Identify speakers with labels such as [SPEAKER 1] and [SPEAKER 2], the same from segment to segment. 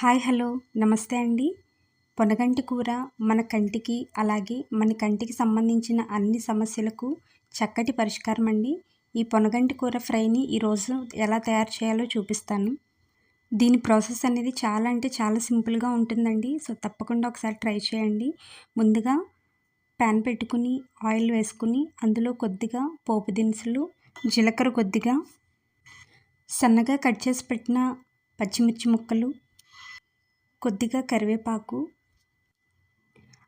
[SPEAKER 1] Hi hello నమస్తే అండి. పొనగంటి కూర మన కంటికి అలాగే మన కంటికి సంబంధించిన అన్ని సమస్యలకు చక్కటి పరిష్కారం అండి. ఈ పొనగంటి కూర ఫ్రైని ఈరోజు ఎలా తయారు చేయాలో చూపిస్తాను. దీని ప్రాసెస్ అనేది చాలా అంటే చాలా సింపుల్గా ఉంటుందండి. సో తప్పకుండా ఒకసారి ట్రై చేయండి. ముందుగా ప్యాన్ పెట్టుకుని ఆయిల్ వేసుకుని అందులో కొద్దిగా పోపు దినుసులు జీలకర్ర కొద్దిగా సన్నగా కట్ చేసి పెట్టిన పచ్చిమిర్చి ముక్కలు కొద్దిగా కరివేపాకు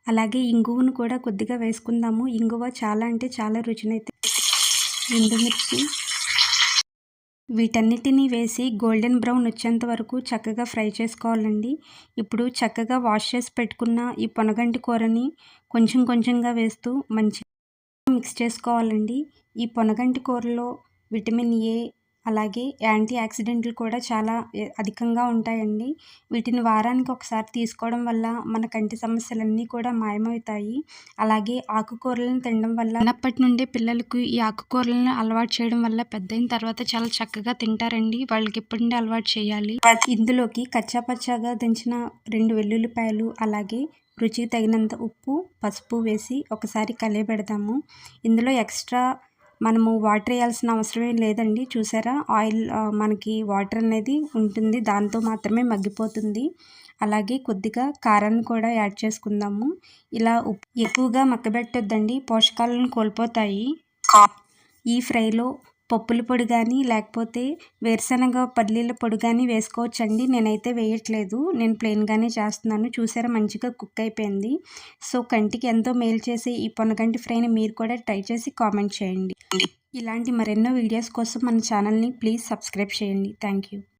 [SPEAKER 1] అలాగే ఇంగువను కూడా కొద్దిగా వేసుకుందాము. ఇంగువ చాలా అంటే చాలా రుచినైతే ఎండుమిర్చి. వీటన్నిటినీ వేసి గోల్డెన్ బ్రౌన్ వచ్చేంత వరకు చక్కగా ఫ్రై చేసుకోవాలండి. ఇప్పుడు చక్కగా వాష్ చేసి పెట్టుకున్న ఈ పొనగంటి కూరని కొంచెం కొంచెంగా వేస్తూ మంచిగా మిక్స్ చేసుకోవాలండి. ఈ పొనగంటి కూరలో విటమిన్ ఏ అలాగే యాంటీ ఆక్సిడెంట్లు కూడా చాలా అధికంగా ఉంటాయండి. వీటిని వారానికి ఒకసారి తీసుకోవడం వల్ల మన కంటి సమస్యలన్నీ కూడా మాయమవుతాయి. అలాగే ఆకుకూరలను తినడం వల్ల చిన్నప్పటి నుండి పిల్లలకు ఈ ఆకుకూరలను అలవాటు చేయడం వల్ల పెద్దయిన తర్వాత చాలా చక్కగా తింటారండి. వాళ్ళకి ఎప్పటి నుండి అలవాటు చేయాలి. ఇందులోకి కచ్చాపచ్చాగా దించిన రెండు వెల్లుల్లిపాయలు అలాగే రుచికి తగినంత ఉప్పు పసుపు వేసి ఒకసారి కలియబెడతాము. ఇందులో ఎక్స్ట్రా మనము వాటర్ వేయాల్సిన అవసరం ఏం లేదండి. చూసారా? ఆయిల్ మనకి వాటర్ అనేది ఉంటుంది. దాంతో మాత్రమే మగ్గిపోతుంది. అలాగే కొద్దిగా కారాన్ని కూడా యాడ్ చేసుకుందాము. ఇలా ఎక్కువగా మక్కబెట్టొద్దండి పోషకాలను కోల్పోతాయి. ఈ ఫ్రైలో పప్పుల పొడి కానీ లేకపోతే వేరుశనగ పల్లీల పొడి కానీ వేసుకోవచ్చండి. నేనైతే వేయట్లేదు. నేను ప్లెయిన్గానే చేస్తున్నాను. చూసారా మంచిగా కుక్ అయిపోయింది. సో కంటికి ఎంతో మేలు చేసే ఈ పొనగంటి ఫ్రైని మీరు కూడా ట్రై చేసి కామెంట్ చేయండి. ఇలాంటి మరెన్నో వీడియోస్ కోసం మన ఛానల్ని ప్లీజ్ సబ్స్క్రైబ్ చేయండి. Thank you